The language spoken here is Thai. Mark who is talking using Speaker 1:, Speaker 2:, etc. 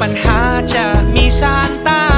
Speaker 1: ปัญหาจะมีสารต้า